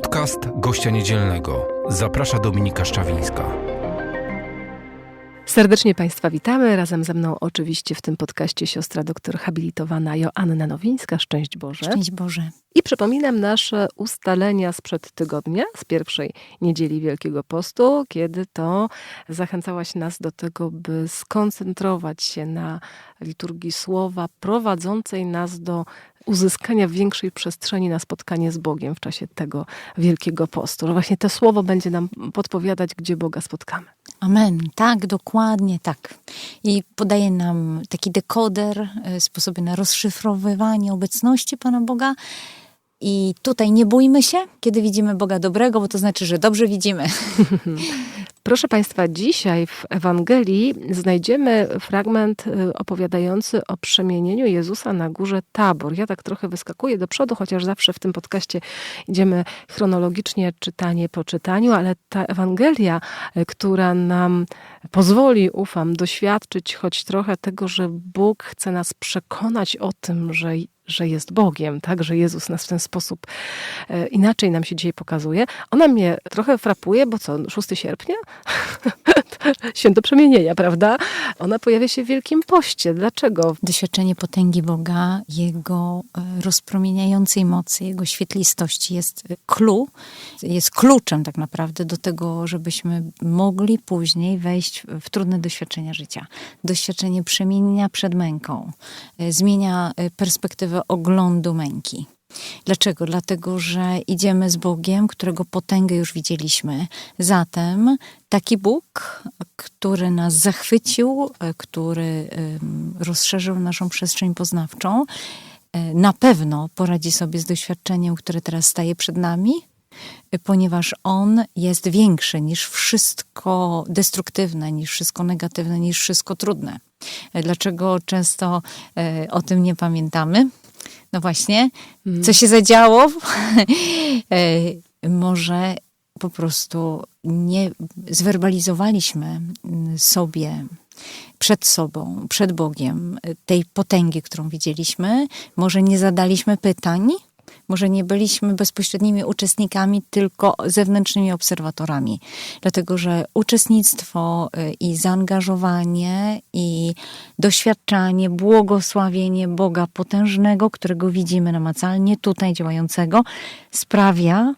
Podcast gościa niedzielnego. Zaprasza Dominika Szczawińska. Serdecznie Państwa witamy. Razem ze mną oczywiście w tym podcaście siostra doktor habilitowana Joanna Nowińska. Szczęść Boże. Szczęść Boże. I przypominam nasze ustalenia sprzed tygodnia, z pierwszej niedzieli Wielkiego Postu, kiedy to zachęcałaś nas do tego, by skoncentrować się na liturgii słowa prowadzącej nas do uzyskania większej przestrzeni na spotkanie z Bogiem w czasie tego Wielkiego Postu. Że właśnie to słowo będzie nam podpowiadać, gdzie Boga spotkamy. Amen. Tak, dokładnie tak. I podaje nam taki dekoder, e, sposoby na rozszyfrowywanie obecności Pana Boga. I tutaj nie bójmy się, kiedy widzimy Boga dobrego, bo to znaczy, że dobrze widzimy. Proszę Państwa, dzisiaj w Ewangelii znajdziemy fragment y, opowiadający o przemienieniu Jezusa na górze Tabor. Ja tak trochę wyskakuję do przodu, chociaż zawsze w tym podcaście idziemy chronologicznie, czytanie po czytaniu, ale ta Ewangelia, y, która nam pozwoli, ufam, doświadczyć choć trochę tego, że Bóg chce nas przekonać o tym, że że jest Bogiem, tak, że Jezus nas w ten sposób e, inaczej nam się dzisiaj pokazuje. Ona mnie trochę frapuje, bo co, 6 sierpnia? Święto przemienienia, prawda? Ona pojawia się w Wielkim Poście. Dlaczego? Doświadczenie potęgi Boga, Jego e, rozpromieniającej mocy, Jego świetlistości jest clue, jest kluczem tak naprawdę do tego, żebyśmy mogli później wejść w trudne doświadczenia życia. Doświadczenie przemienienia przed męką e, zmienia perspektywę oglądu męki. Dlaczego? Dlatego, że idziemy z Bogiem, którego potęgę już widzieliśmy. Zatem taki Bóg, który nas zachwycił, który rozszerzył naszą przestrzeń poznawczą, e, na pewno poradzi sobie z doświadczeniem, które teraz staje przed nami, ponieważ on jest większy niż wszystko destruktywne, niż wszystko negatywne, niż wszystko trudne. E, dlaczego często e, o tym nie pamiętamy? No właśnie, mm. co się zadziało? E, może po prostu nie zwerbalizowaliśmy sobie przed sobą, przed Bogiem tej potęgi, którą widzieliśmy. Może nie zadaliśmy pytań, może nie byliśmy bezpośrednimi uczestnikami, tylko zewnętrznymi obserwatorami. Dlatego, że uczestnictwo y, i zaangażowanie i doświadczanie, błogosławienie Boga potężnego, którego widzimy namacalnie, tutaj działającego, sprawia,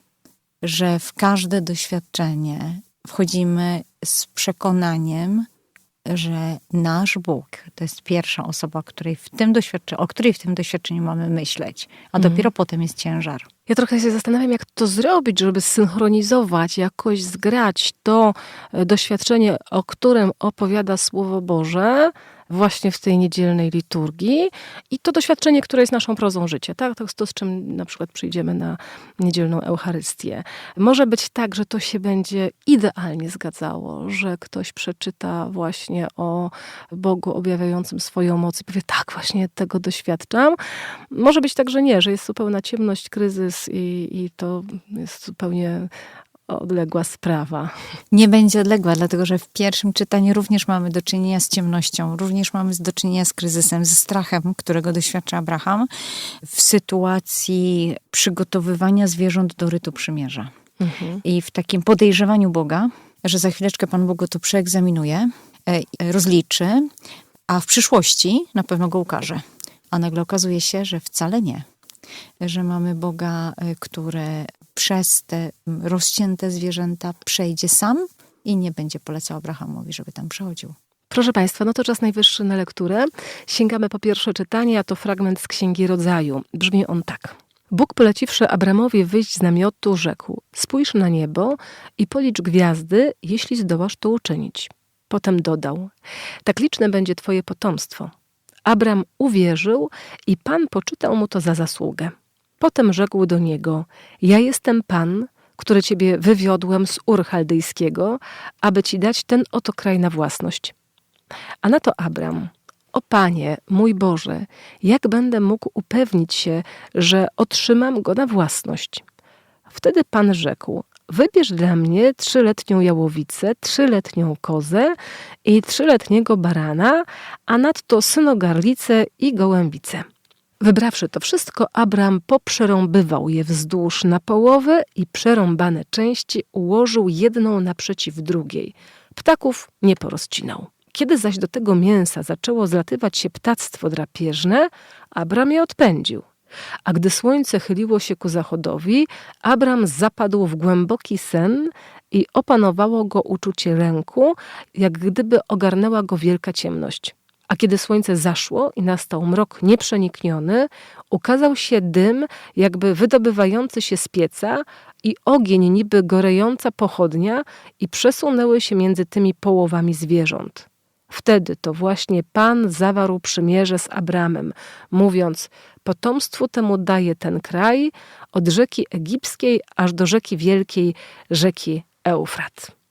że w każde doświadczenie wchodzimy z przekonaniem, że nasz Bóg to jest pierwsza osoba, której w tym o której w tym doświadczeniu mamy myśleć, a mhm. dopiero potem jest ciężar. Ja trochę się zastanawiam, jak to zrobić, żeby synchronizować, jakoś zgrać to e, doświadczenie, o którym opowiada Słowo Boże, właśnie w tej niedzielnej liturgii i to doświadczenie, które jest naszą prozą życia, tak? To to, z czym na przykład przyjdziemy na niedzielną Eucharystię. Może być tak, że to się będzie idealnie zgadzało, że ktoś przeczyta właśnie o Bogu objawiającym swoją moc i powie, tak, właśnie tego doświadczam. Może być tak, że nie, że jest zupełna ciemność, kryzys i, i to jest zupełnie odległa sprawa. Nie będzie odległa, dlatego że w pierwszym czytaniu również mamy do czynienia z ciemnością, również mamy do czynienia z kryzysem, ze strachem, którego doświadcza Abraham w sytuacji przygotowywania zwierząt do rytu przymierza. Mhm. I w takim podejrzewaniu Boga, że za chwileczkę Pan Bóg go to przeegzaminuje, e, rozliczy, a w przyszłości na pewno go ukaże. A nagle okazuje się, że wcale nie że mamy Boga, e, który przez te rozcięte zwierzęta przejdzie sam i nie będzie polecał Abrahamowi, żeby tam przechodził. Proszę Państwa, no to czas najwyższy na lekturę. Sięgamy po pierwsze czytanie, a to fragment z Księgi Rodzaju. Brzmi on tak. Bóg poleciwszy Abramowi wyjść z namiotu, rzekł: Spójrz na niebo i policz gwiazdy, jeśli zdołasz to uczynić. Potem dodał: Tak liczne będzie Twoje potomstwo. Abram uwierzył i Pan poczytał mu to za zasługę. Potem rzekł do niego: Ja jestem Pan, który ciebie wywiodłem z Ur Chaldejskiego, aby ci dać ten oto kraj na własność. A na to Abram: O Panie, mój Boże, jak będę mógł upewnić się, że otrzymam go na własność? Wtedy Pan rzekł: Wybierz dla mnie trzyletnią jałowicę, trzyletnią kozę i trzyletniego barana, a nadto synogarlicę i gołębicę. Wybrawszy to wszystko, Abram poprzerąbywał je wzdłuż na połowę i przerąbane części ułożył jedną naprzeciw drugiej. Ptaków nie porozcinał. Kiedy zaś do tego mięsa zaczęło zlatywać się ptactwo drapieżne, Abram je odpędził. A gdy słońce chyliło się ku zachodowi, Abram zapadł w głęboki sen i opanowało go uczucie lęku, jak gdyby ogarnęła go wielka ciemność. A kiedy słońce zaszło i nastał mrok nieprzenikniony, ukazał się dym, jakby wydobywający się z pieca, i ogień niby gorejąca pochodnia, i przesunęły się między tymi połowami zwierząt. Wtedy to właśnie Pan zawarł przymierze z Abramem, mówiąc: Potomstwu temu daje ten kraj od rzeki egipskiej aż do rzeki wielkiej, rzeki Eufrat.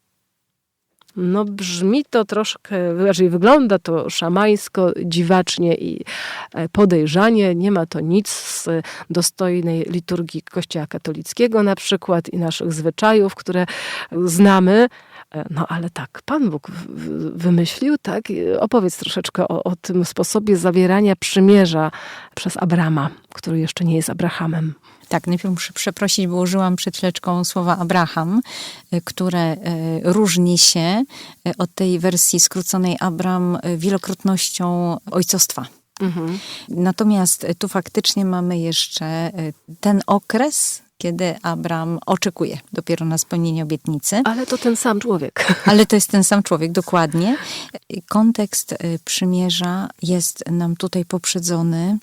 No brzmi to troszkę, raczej wygląda to szamańsko, dziwacznie i e, podejrzanie. Nie ma to nic z dostojnej liturgii Kościoła katolickiego na przykład i naszych zwyczajów, które znamy. E, No ale tak, Pan Bóg wymyślił, tak? Opowiedz troszeczkę o, o tym sposobie zawierania przymierza przez Abrama, który jeszcze nie jest Abrahamem. Tak, najpierw muszę przeprosić, bo użyłam przed chwileczką słowa Abraham, które różni się od tej wersji skróconej Abram wielokrotnością ojcostwa. Mhm. Natomiast tu faktycznie mamy jeszcze ten okres, kiedy Abram oczekuje dopiero na spełnienie obietnicy. Ale to ten sam człowiek. Ale to jest ten sam człowiek, dokładnie. Kontekst przymierza jest nam tutaj poprzedzony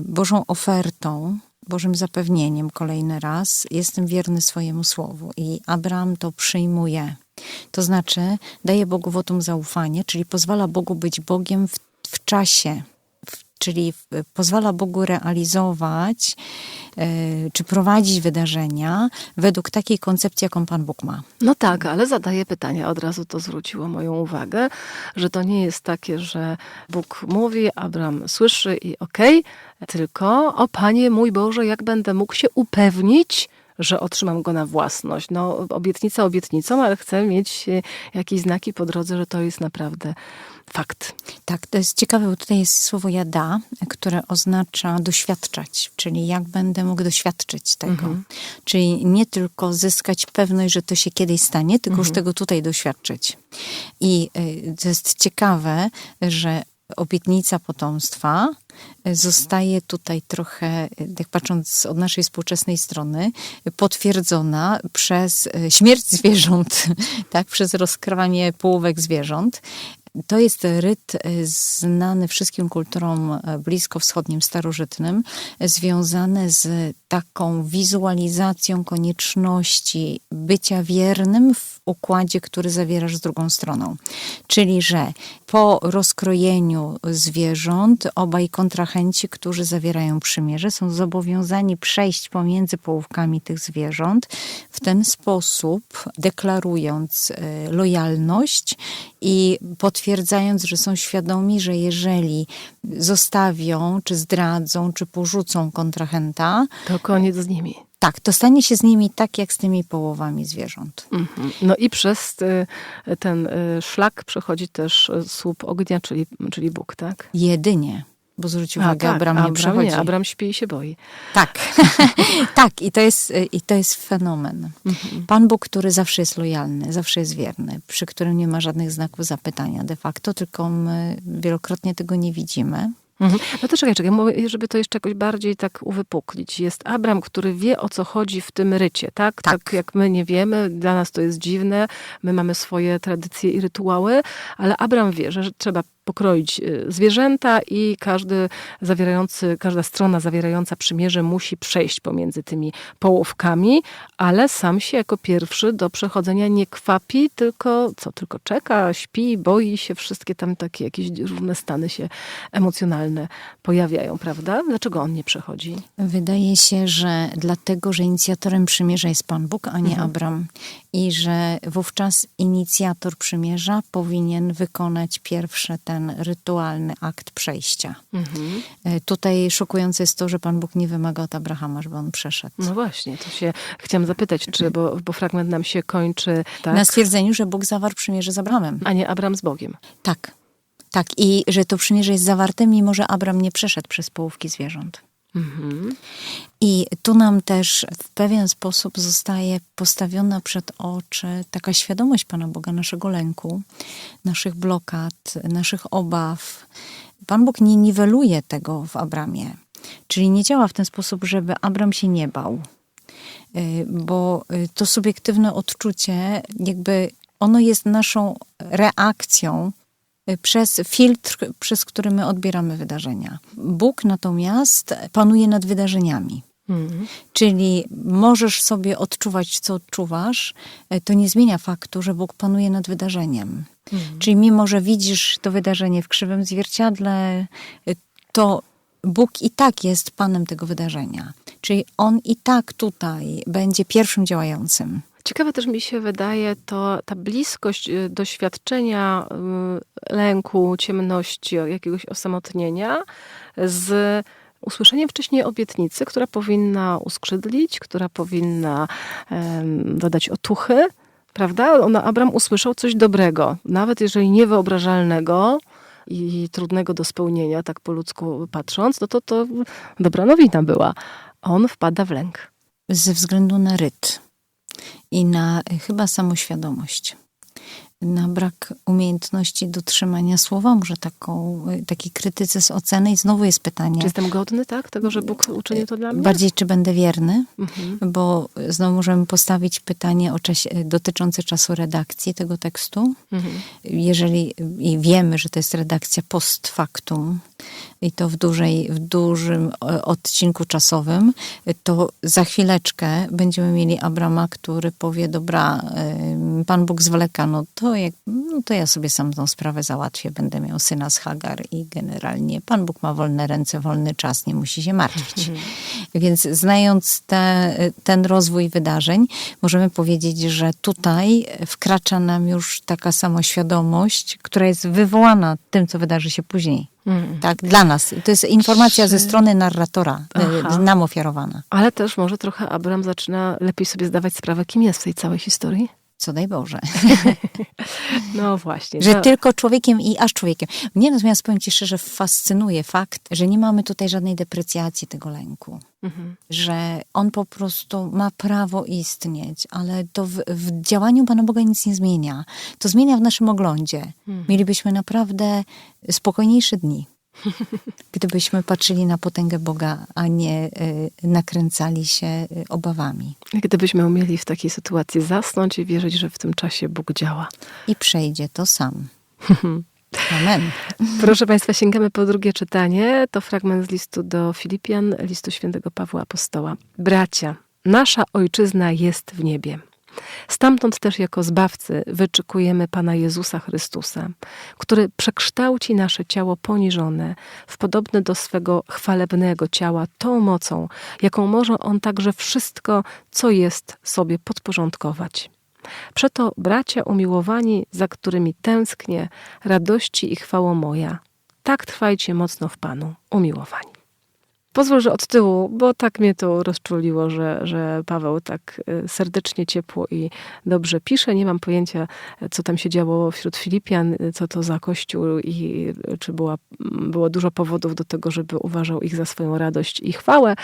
Bożą ofertą, Bożym zapewnieniem kolejny raz. Jestem wierny swojemu słowu i Abraham to przyjmuje. To znaczy daje Bogu wotum zaufanie, czyli pozwala Bogu być Bogiem w, w czasie, czyli pozwala Bogu realizować czy prowadzić wydarzenia według takiej koncepcji, jaką Pan Bóg ma. No tak, ale zadaję pytania, od razu to zwróciło moją uwagę, że to nie jest takie, że Bóg mówi, Abraham słyszy i okej, okay, tylko o Panie mój Boże, jak będę mógł się upewnić, że otrzymam go na własność. No, obietnica obietnicą, ale chcę mieć jakieś znaki po drodze, że to jest naprawdę fakt. Tak, to jest ciekawe, bo tutaj jest słowo jada, które oznacza doświadczać, czyli jak będę mógł doświadczyć tego. Mhm. Czyli nie tylko zyskać pewność, że to się kiedyś stanie, tylko mhm. już tego tutaj doświadczyć. I to jest ciekawe, że obietnica potomstwa zostaje tutaj trochę, jak patrząc od naszej współczesnej strony, potwierdzona przez śmierć zwierząt, tak, przez rozkrawanie połówek zwierząt. To jest ryt znany wszystkim kulturom bliskowschodnim, starożytnym, związany z taką wizualizacją konieczności bycia wiernym w układzie, który zawierasz z drugą stroną. Czyli, że po rozkrojeniu zwierząt obaj kontrahenci, którzy zawierają przymierze, są zobowiązani przejść pomiędzy połówkami tych zwierząt w ten sposób, deklarując lojalność i potwierdzając, że są świadomi, że jeżeli zostawią, czy zdradzą, czy porzucą kontrahenta, to koniec z nimi. Tak, to stanie się z nimi tak, jak z tymi połowami zwierząt. Mhm. No i przez ten szlak przechodzi też słup ognia, czyli, czyli Bóg, tak? Jedynie. Bo zwróć uwagę, tak, Abram nie Abram przechodzi. Nie, Abram śpi i się boi. Tak, tak i to jest, i to jest fenomen. Mhm. Pan Bóg, który zawsze jest lojalny, zawsze jest wierny, przy którym nie ma żadnych znaków zapytania de facto, tylko my wielokrotnie tego nie widzimy. Mhm. No to czekaj, czekaj, żeby to jeszcze jakoś bardziej tak uwypuklić. Jest Abram, który wie o co chodzi w tym rycie, tak? tak? Tak jak my nie wiemy, dla nas to jest dziwne, my mamy swoje tradycje i rytuały, ale Abram wie, że trzeba pokroić zwierzęta i każdy zawierający, każda strona zawierająca przymierze musi przejść pomiędzy tymi połówkami, ale sam się jako pierwszy do przechodzenia nie kwapi, tylko co, tylko czeka, śpi, boi się, wszystkie tam takie jakieś różne stany się emocjonalne pojawiają, prawda? Dlaczego on nie przechodzi? Wydaje się, że dlatego, że inicjatorem przymierza jest Pan Bóg, a nie mhm. Abram. I że wówczas inicjator przymierza powinien wykonać pierwsze ten ten rytualny akt przejścia. Mhm. Tutaj szokujące jest to, że Pan Bóg nie wymaga od Abrahama, żeby on przeszedł. No właśnie, to się chciałam zapytać, czy, bo, bo fragment nam się kończy tak? Na stwierdzeniu, że Bóg zawarł przymierze z Abrahamem. A nie Abraham z Bogiem. Tak. Tak, i że to przymierze jest zawarte, mimo że Abram nie przeszedł przez połówki zwierząt. Mhm. I tu nam też w pewien sposób zostaje postawiona przed oczy taka świadomość Pana Boga, naszego lęku, naszych blokad, naszych obaw. Pan Bóg nie niweluje tego w Abramie. Czyli nie działa w ten sposób, żeby Abram się nie bał. Y, Bo y, to subiektywne odczucie, jakby ono jest naszą reakcją przez filtr, przez który my odbieramy wydarzenia. Bóg natomiast panuje nad wydarzeniami. Mhm. Czyli możesz sobie odczuwać, co odczuwasz, e, to nie zmienia faktu, że Bóg panuje nad wydarzeniem. Czyli mimo, że widzisz to wydarzenie w krzywym zwierciadle, e, to Bóg i tak jest Panem tego wydarzenia. Czyli On i tak tutaj będzie pierwszym działającym. Ciekawe też mi się wydaje to ta bliskość y, doświadczenia y, lęku, ciemności, jakiegoś osamotnienia z usłyszeniem wcześniej obietnicy, która powinna uskrzydlić, która powinna dodać otuchy. Prawda? Ona, Abram usłyszał coś dobrego, nawet jeżeli niewyobrażalnego i trudnego do spełnienia, tak po ludzku patrząc, no to to dobra nowina była. On wpada w lęk. Ze względu na rytm i na e, chyba samoświadomość. Na brak umiejętności dotrzymania słowa, może taką, e, taki krytycyzm oceny. I znowu jest pytanie, Czy jestem godny, tak? Tego, że Bóg uczynił to dla mnie? bardziej czy będę wierny? Mhm. Bo znowu możemy postawić pytanie o czasie, dotyczące czasu redakcji tego tekstu. Mhm. Jeżeli i wiemy, że to jest redakcja post factum i to w, dużej, w dużym e, odcinku czasowym, to za chwileczkę będziemy mieli Abrama, który powie, dobra, em, Pan Bóg zwleka, no to, jak, no to ja sobie sam tą sprawę załatwię, będę miał syna z Hagar i generalnie Pan Bóg ma wolne ręce, wolny czas, nie musi się martwić. Więc znając te, ten rozwój wydarzeń, możemy powiedzieć, że tutaj wkracza nam już taka samoświadomość, która jest wywołana tym, co wydarzy się później. Mhm. Tak, dla nas. To jest informacja Czy- ze strony narratora, Aha. y, nam ofiarowana. Ale też może trochę Abram zaczyna lepiej sobie zdawać sprawę, kim jest w tej całej historii. Co daj Boże. No właśnie. Że to- tylko człowiekiem i aż człowiekiem. Mnie natomiast, powiem ci szczerze, fascynuje fakt, że nie mamy tutaj żadnej deprecjacji tego lęku. Mhm. że on po prostu ma prawo istnieć, ale to w, w działaniu Pana Boga nic nie zmienia. To zmienia w naszym oglądzie. Mielibyśmy naprawdę spokojniejsze dni. Gdybyśmy patrzyli na potęgę Boga, a nie y, nakręcali się y, obawami. Gdybyśmy umieli w takiej sytuacji zasnąć i wierzyć, że w tym czasie Bóg działa. I przejdzie to sam. Amen. Proszę Państwa, sięgamy po drugie czytanie. To fragment z listu do Filipian, listu świętego Pawła Apostoła. Bracia, nasza ojczyzna jest w niebie. Stamtąd też jako zbawcy wyczekujemy Pana Jezusa Chrystusa, który przekształci nasze ciało poniżone w podobne do swego chwalebnego ciała tą mocą, jaką może On także wszystko, co jest, sobie podporządkować. Przeto, bracia umiłowani, za którymi tęsknię, radości i chwało moja, tak trwajcie mocno w Panu, umiłowani. Pozwól, że od tyłu, bo tak mnie to rozczuliło, że, że Paweł tak y, serdecznie, ciepło i dobrze pisze. Nie mam pojęcia, co tam się działo wśród Filipian, y, co to za kościół i y, czy była, m, było dużo powodów do tego, żeby uważał ich za swoją radość i chwałę,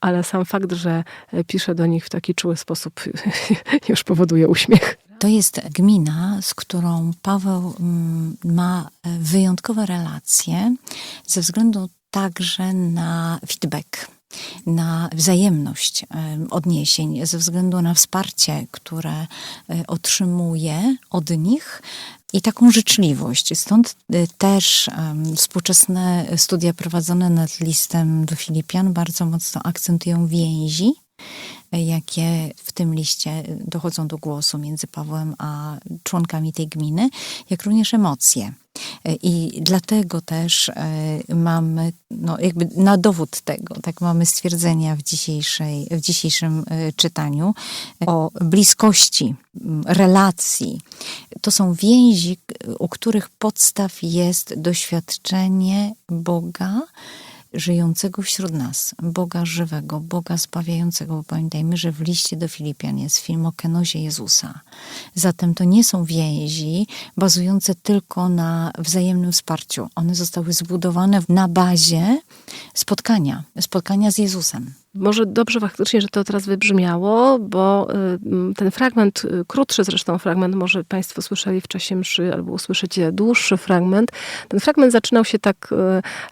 ale sam fakt, że pisze do nich w taki czuły sposób już powoduje uśmiech. To jest gmina, z którą Paweł mm, ma wyjątkowe relacje ze względu także na feedback, na wzajemność em, odniesień, ze względu na wsparcie, które e, otrzymuje od nich. I taką życzliwość. Stąd e, też współczesne studia prowadzone nad listem do Filipian bardzo mocno akcentują więzi, jakie w tym liście dochodzą do głosu między Pawłem a członkami tej gminy, jak również emocje. I dlatego też e, mamy, no jakby na dowód tego, tak mamy stwierdzenia w, dzisiejszej, w dzisiejszym czytaniu o bliskości m, relacji. To są więzi, u których podstaw jest doświadczenie Boga żyjącego wśród nas, Boga żywego, Boga zbawiającego. Bo pamiętajmy, że w liście do Filipian jest film o kenozie Jezusa. Zatem to nie są więzi bazujące tylko na wzajemnym wsparciu. One zostały zbudowane na bazie spotkania, spotkania z Jezusem. Może dobrze faktycznie, że to teraz wybrzmiało, bo y, ten fragment, y, krótszy zresztą fragment, może Państwo słyszeli w czasie mszy, albo usłyszycie dłuższy fragment. Ten fragment zaczynał się tak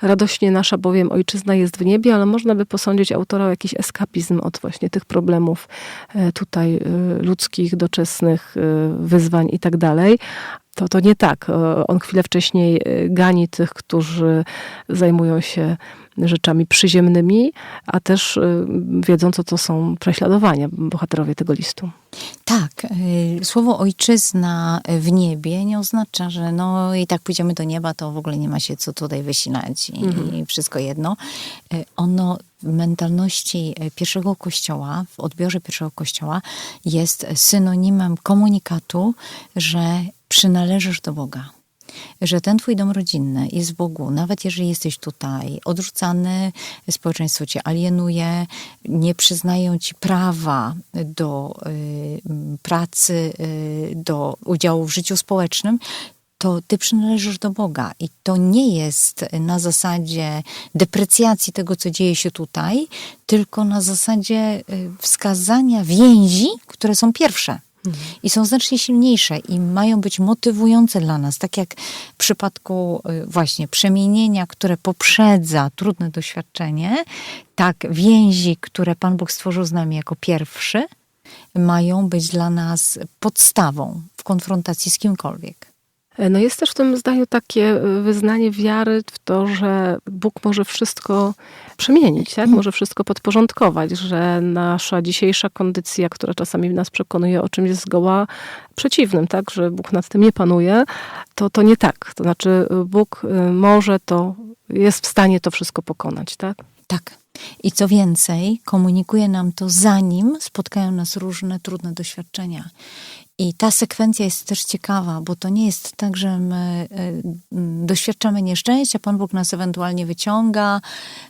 y, radośnie, nasza bowiem ojczyzna jest w niebie, ale można by posądzić autora o jakiś eskapizm od właśnie tych problemów tutaj ludzkich, doczesnych wyzwań i tak dalej. To, to nie tak. On chwilę wcześniej gani tych, którzy zajmują się rzeczami przyziemnymi, a też y, wiedzą, co to są prześladowania, bohaterowie tego listu. Tak, y, słowo ojczyzna w niebie nie oznacza, że no i tak pójdziemy do nieba, to w ogóle nie ma się co tutaj wysilać i, i wszystko jedno. Y, Ono w mentalności pierwszego kościoła, w odbiorze pierwszego kościoła jest synonimem komunikatu, że przynależysz do Boga że ten twój dom rodzinny jest w Bogu, nawet jeżeli jesteś tutaj odrzucany, społeczeństwo cię alienuje, nie przyznają ci prawa do y, pracy, y, do udziału w życiu społecznym, to ty przynależysz do Boga. I to nie jest na zasadzie deprecjacji tego, co dzieje się tutaj, tylko na zasadzie y, wskazania więzi, które są pierwsze. I są znacznie silniejsze i mają być motywujące dla nas. Tak jak w przypadku y, właśnie przemienienia, które poprzedza trudne doświadczenie, tak więzi, które Pan Bóg stworzył z nami jako pierwszy, mają być dla nas podstawą w konfrontacji z kimkolwiek. No jest też w tym zdaniu takie y, wyznanie wiary w to, że Bóg może wszystko przemienić, tak? może wszystko podporządkować, że nasza dzisiejsza kondycja, która czasami nas przekonuje o czymś zgoła przeciwnym, tak? że Bóg nad tym nie panuje, to, to nie tak. To znaczy Bóg y, może to, jest w stanie to wszystko pokonać. Tak? Tak. I co więcej, komunikuje nam to zanim spotkają nas różne trudne doświadczenia. I ta sekwencja jest też ciekawa, bo to nie jest tak, że my y, doświadczamy nieszczęścia, Pan Bóg nas ewentualnie wyciąga,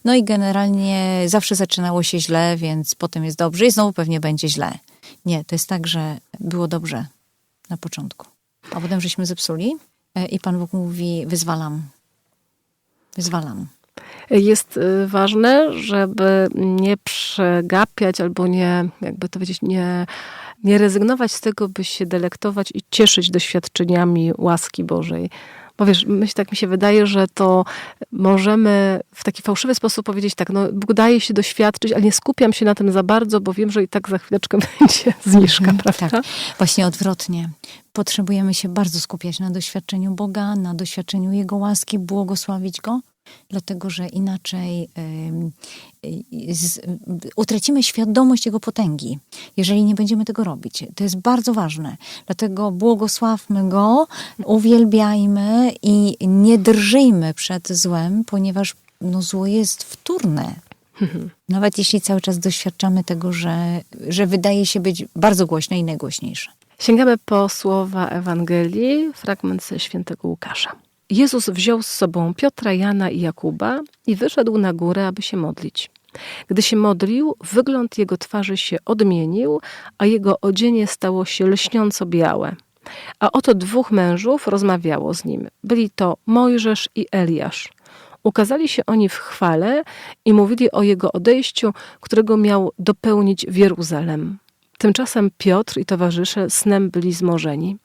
no i generalnie zawsze zaczynało się źle, więc potem jest dobrze i znowu pewnie będzie źle. Nie, to jest tak, że było dobrze na początku, a potem żeśmy zepsuli y, i Pan Bóg mówi: Wyzwalam, wyzwalam. Jest y, ważne, żeby nie przegapiać albo nie, jakby to powiedzieć, nie, nie rezygnować z tego, by się delektować i cieszyć doświadczeniami łaski Bożej. Bo wiesz, myśl, tak mi się wydaje, że to możemy w taki fałszywy sposób powiedzieć tak, no Bóg daje się doświadczyć, ale nie skupiam się na tym za bardzo, bo wiem, że i tak za chwileczkę będzie zniżka, prawda? Tak, właśnie odwrotnie. Potrzebujemy się bardzo skupiać na doświadczeniu Boga, na doświadczeniu Jego łaski, błogosławić Go, dlatego że inaczej utracimy świadomość Jego potęgi, jeżeli nie będziemy tego robić. To jest bardzo ważne. Dlatego błogosławmy Go, uwielbiajmy i nie drżyjmy przed złem, ponieważ no, zło jest wtórne. Nawet jeśli cały czas doświadczamy tego, że, że wydaje się być bardzo głośne i najgłośniejsze. Sięgamy po słowa Ewangelii, fragment ze świętego Łukasza. Jezus wziął z sobą Piotra, Jana i Jakuba i wyszedł na górę, aby się modlić. Gdy się modlił, wygląd jego twarzy się odmienił, a jego odzienie stało się lśniąco białe. A oto dwóch mężów rozmawiało z nim. Byli to Mojżesz i Eliasz. Ukazali się oni w chwale i mówili o jego odejściu, którego miał dopełnić w Jeruzalem. Tymczasem Piotr i towarzysze snem byli zmorzeni.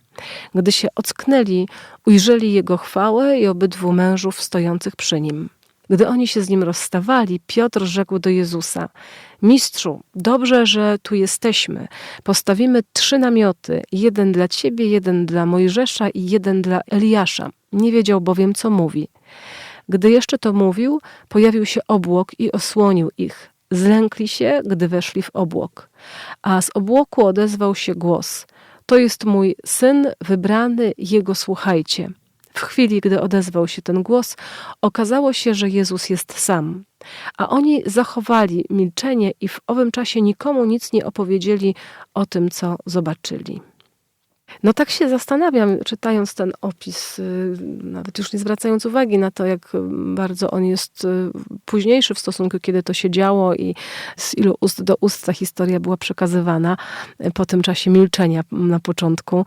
Gdy się ocknęli, ujrzeli jego chwałę i obydwu mężów stojących przy nim. Gdy oni się z nim rozstawali, Piotr rzekł do Jezusa: Mistrzu, dobrze, że tu jesteśmy. Postawimy trzy namioty: jeden dla ciebie, jeden dla Mojżesza i jeden dla Eliasza. Nie wiedział bowiem, co mówi. Gdy jeszcze to mówił, pojawił się obłok i osłonił ich. Zlękli się, gdy weszli w obłok. A z obłoku odezwał się głos: To jest mój syn wybrany, jego słuchajcie. W chwili, gdy odezwał się ten głos, okazało się, że Jezus jest sam. A oni zachowali milczenie i w owym czasie nikomu nic nie opowiedzieli o tym, co zobaczyli. No tak się zastanawiam, czytając ten opis, y, nawet już nie zwracając uwagi na to, jak bardzo on jest y, późniejszy w stosunku, kiedy to się działo i z ilu ust do ust ta historia była przekazywana y, po tym czasie milczenia na początku.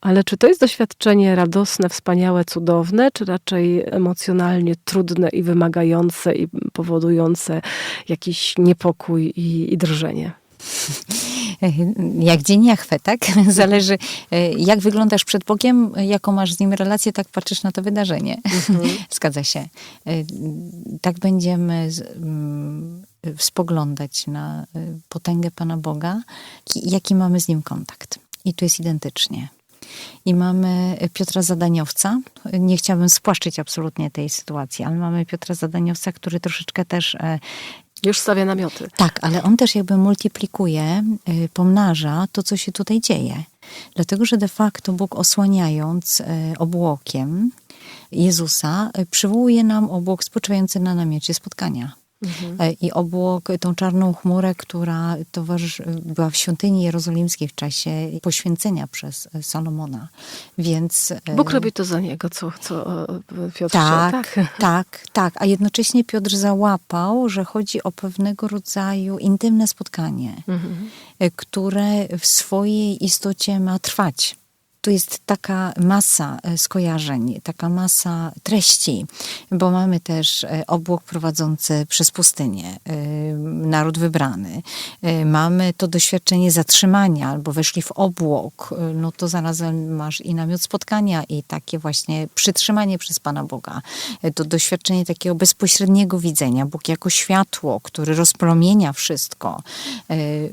Ale czy to jest doświadczenie radosne, wspaniałe, cudowne, czy raczej emocjonalnie trudne i wymagające i powodujące jakiś niepokój i, i drżenie? Jak dzień jachwę, tak? Zależy, e, jak wyglądasz przed Bogiem, jaką masz z Nim relację, tak patrzysz na to wydarzenie. Zgadza się. E, Tak będziemy mm, spoglądać na e, potęgę Pana Boga, ki- jaki mamy z Nim kontakt. I tu jest identycznie. I mamy Piotra Zadaniowca. Nie chciałabym spłaszczyć absolutnie tej sytuacji, ale mamy Piotra Zadaniowca, który troszeczkę też e, Już stawia namioty. tak, ale on też jakby multiplikuje, y, pomnaża to, co się tutaj dzieje. Dlatego, że de facto Bóg osłaniając y, obłokiem Jezusa, y, przywołuje nam obłok spoczywający na namiocie spotkania. Y, I obłok, tą czarną chmurę, która towarzysz, była w świątyni jerozolimskiej w czasie poświęcenia przez y, Salomona. Więc Bóg robi to za niego, co, co e, Piotr tak, tak, tak, A jednocześnie Piotr załapał, że chodzi o pewnego rodzaju intymne spotkanie, Mhm. które w swojej istocie ma trwać. Tu jest taka masa e, skojarzeń, taka masa treści, bo mamy też e, obłok prowadzący przez pustynię, e, naród wybrany. Mamy to doświadczenie zatrzymania, albo weszli w obłok, no to zarazem masz i namiot spotkania, i takie właśnie przytrzymanie przez Pana Boga. To doświadczenie takiego bezpośredniego widzenia. Bóg jako światło, który rozpromienia wszystko.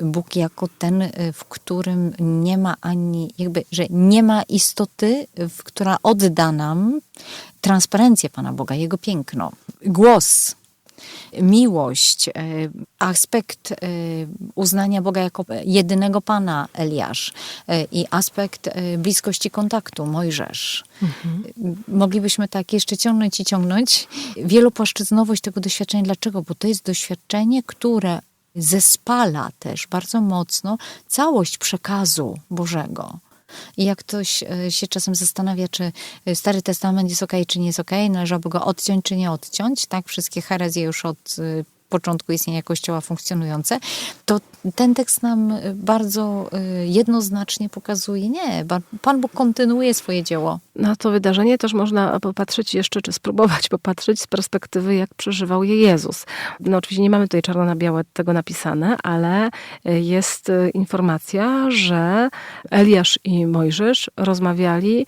Bóg jako ten, w którym nie ma ani, jakby, że nie ma istoty, w- która odda nam transparencję Pana Boga, Jego piękno. Głos, miłość, e, aspekt e, uznania Boga jako jedynego Pana Eliasz e, i aspekt bliskości kontaktu Mojżesz. Moglibyśmy tak jeszcze ciągnąć i ciągnąć. Wielopłaszczyznowość tego doświadczenia. Dlaczego? Bo to jest doświadczenie, które zespala też bardzo mocno całość przekazu Bożego. I jak ktoś e, się czasem zastanawia, czy e, Stary Testament jest ok, czy nie jest ok, należałoby go odciąć, czy nie odciąć, tak, wszystkie herezje już od e, początku istnienia Kościoła funkcjonujące, to ten tekst nam e, bardzo e, jednoznacznie pokazuje, nie, Pan Bóg kontynuuje swoje dzieło. Na to wydarzenie też można popatrzeć jeszcze, czy spróbować popatrzeć z perspektywy, jak przeżywał je Jezus. No oczywiście nie mamy tutaj czarno na białe tego napisane, ale jest e, informacja, że Eliasz i Mojżesz rozmawiali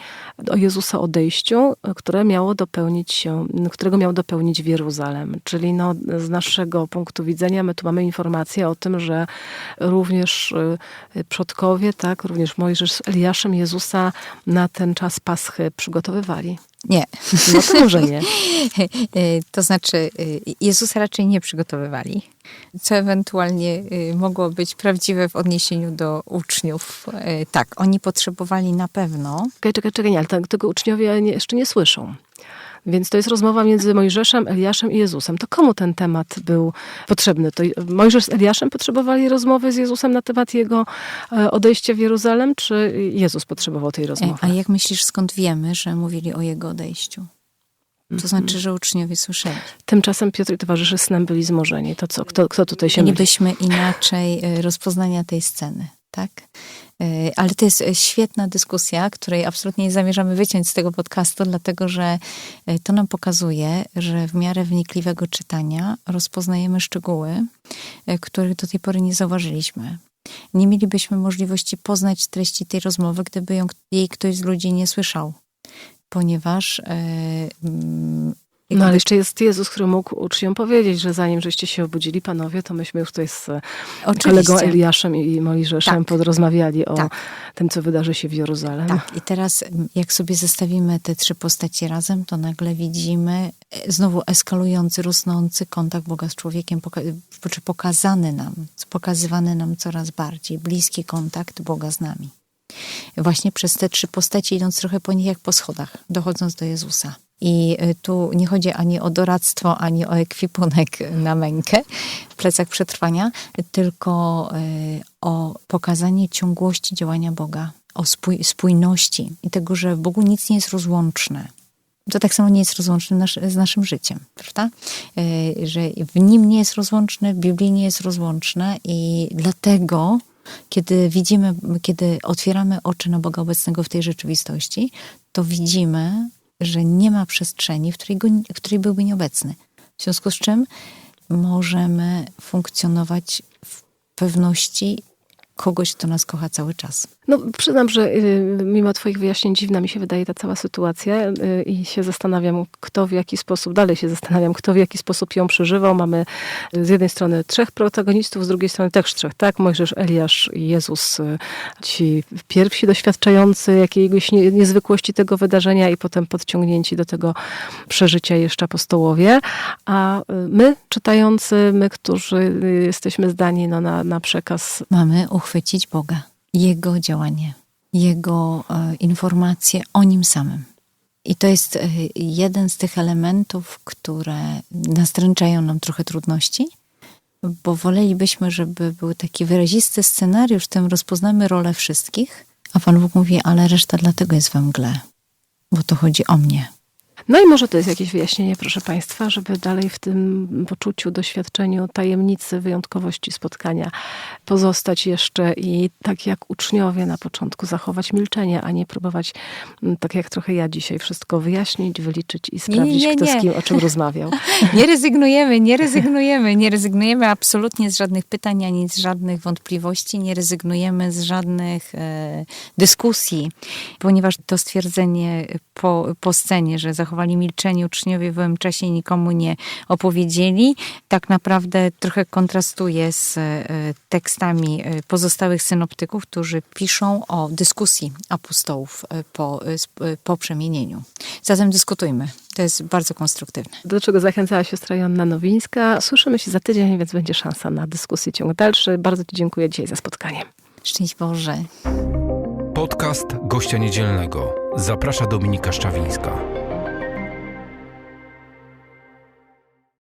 o Jezusa odejściu, które miało dopełnić się, którego miał dopełnić w Jeruzalem. Czyli no, z naszego punktu widzenia my tu mamy informację o tym, że również e, przodkowie, tak, również Mojżesz z Eliaszem Jezusa na ten czas Paschy przygotowywali. Nie. No to może nie. to znaczy, y, Jezusa raczej nie przygotowywali, co ewentualnie y, mogło być prawdziwe w odniesieniu do uczniów. Y, Tak, oni potrzebowali na pewno Czekaj, czekaj, czekaj, nie, ale te- tego uczniowie jeszcze nie słyszą. Więc to jest rozmowa między Mojżeszem, Eliaszem i Jezusem. To komu ten temat był potrzebny? To Mojżesz z Eliaszem potrzebowali rozmowy z Jezusem na temat jego e, odejścia w Jeruzalem, czy Jezus potrzebował tej rozmowy? A jak myślisz, skąd wiemy, że mówili o jego odejściu? To znaczy, że uczniowie słyszeli. Tymczasem Piotr i towarzysze snem byli zmorzeni. To co? Kto, kto tutaj się? Mielibyśmy inaczej e, rozpoznania tej sceny, tak? E, Ale to jest e, świetna dyskusja, której absolutnie nie zamierzamy wyciąć z tego podcastu, dlatego że e, to nam pokazuje, że w miarę wnikliwego czytania rozpoznajemy szczegóły, których do tej pory nie zauważyliśmy. Nie mielibyśmy możliwości poznać treści tej rozmowy, gdyby ją, jej ktoś z ludzi nie słyszał, ponieważ No ale jeszcze jest Jezus, który mógł uczniom powiedzieć, że zanim żeście się obudzili, panowie, to myśmy już tutaj z Oczywiście. kolegą Eliaszem i Mojżeszem Tak. podrozmawiali o Tak. tym, co wydarzy się w Jeruzalem. Tak, i teraz jak sobie zestawimy te trzy postacie razem, to nagle widzimy e, znowu eskalujący, rosnący kontakt Boga z człowiekiem, poka- czy pokazany nam, pokazywany nam coraz bardziej, bliski kontakt Boga z nami. Właśnie przez te trzy postacie, idąc trochę po nich jak po schodach, dochodząc do Jezusa. I y, tu nie chodzi ani o doradztwo, ani o ekwipunek na mękę, plecak przetrwania, tylko y, o pokazanie ciągłości działania Boga. o spój, spójności i tego, że w Bogu nic nie jest rozłączne. To tak samo nie jest rozłączne nasz, z naszym życiem, prawda? E, Że w nim nie jest rozłączne, w Biblii nie jest rozłączne i dlatego, kiedy widzimy, kiedy otwieramy oczy na Boga obecnego w tej rzeczywistości, to widzimy, że nie ma przestrzeni, w której, go, w której byłby nieobecny. W związku z czym możemy funkcjonować w pewności kogoś, kto nas kocha cały czas. No, przyznam, że y, mimo Twoich wyjaśnień dziwna mi się wydaje ta cała sytuacja y, i się zastanawiam, kto w jaki sposób, dalej się zastanawiam, kto w jaki sposób ją przeżywał. Mamy y, z jednej strony trzech protagonistów, z drugiej strony też trzech, tak? Mojżesz, Eliasz i Jezus, ci pierwsi doświadczający jakiegoś nie, niezwykłości tego wydarzenia i potem podciągnięci do tego przeżycia jeszcze apostołowie. A my, czytający, my, którzy jesteśmy zdani no, na, na przekaz Mamy uchwycić Boga, Jego działanie, Jego e, informacje o Nim samym. I to jest e, jeden z tych elementów, które nastręczają nam trochę trudności, bo wolelibyśmy, żeby był taki wyrazisty scenariusz, w którym rozpoznamy rolę wszystkich, a Pan Bóg mówi, ale reszta dlatego jest we mgle, bo to chodzi o mnie. No i może to jest jakieś wyjaśnienie, proszę Państwa, żeby dalej w tym poczuciu, doświadczeniu tajemnicy, wyjątkowości spotkania pozostać jeszcze i tak jak uczniowie na początku zachować milczenie, a nie próbować, m, tak jak trochę ja dzisiaj, wszystko wyjaśnić, wyliczyć i sprawdzić, nie, kto nie. z kim o czym rozmawiał. Nie rezygnujemy, nie rezygnujemy, nie rezygnujemy absolutnie z żadnych pytań ani z żadnych wątpliwości, nie rezygnujemy z żadnych e, dyskusji, ponieważ to stwierdzenie po, po scenie, że zachowali milczenie uczniowie w owym czasie nikomu nie opowiedzieli, tak naprawdę trochę kontrastuje z e, tekstami e, pozostałych synoptyków, którzy piszą o dyskusji apostołów e, po, po przemienieniu. Zatem dyskutujmy. To jest bardzo konstruktywne. Do czego zachęcała siostra Joanna Nowińska. Słyszymy się za tydzień, więc będzie szansa na dyskusję ciąg dalszy. Bardzo Ci dziękuję dzisiaj za spotkanie. Szczęść Boże. Podcast gościa niedzielnego. Zaprasza Dominika Szczawińska.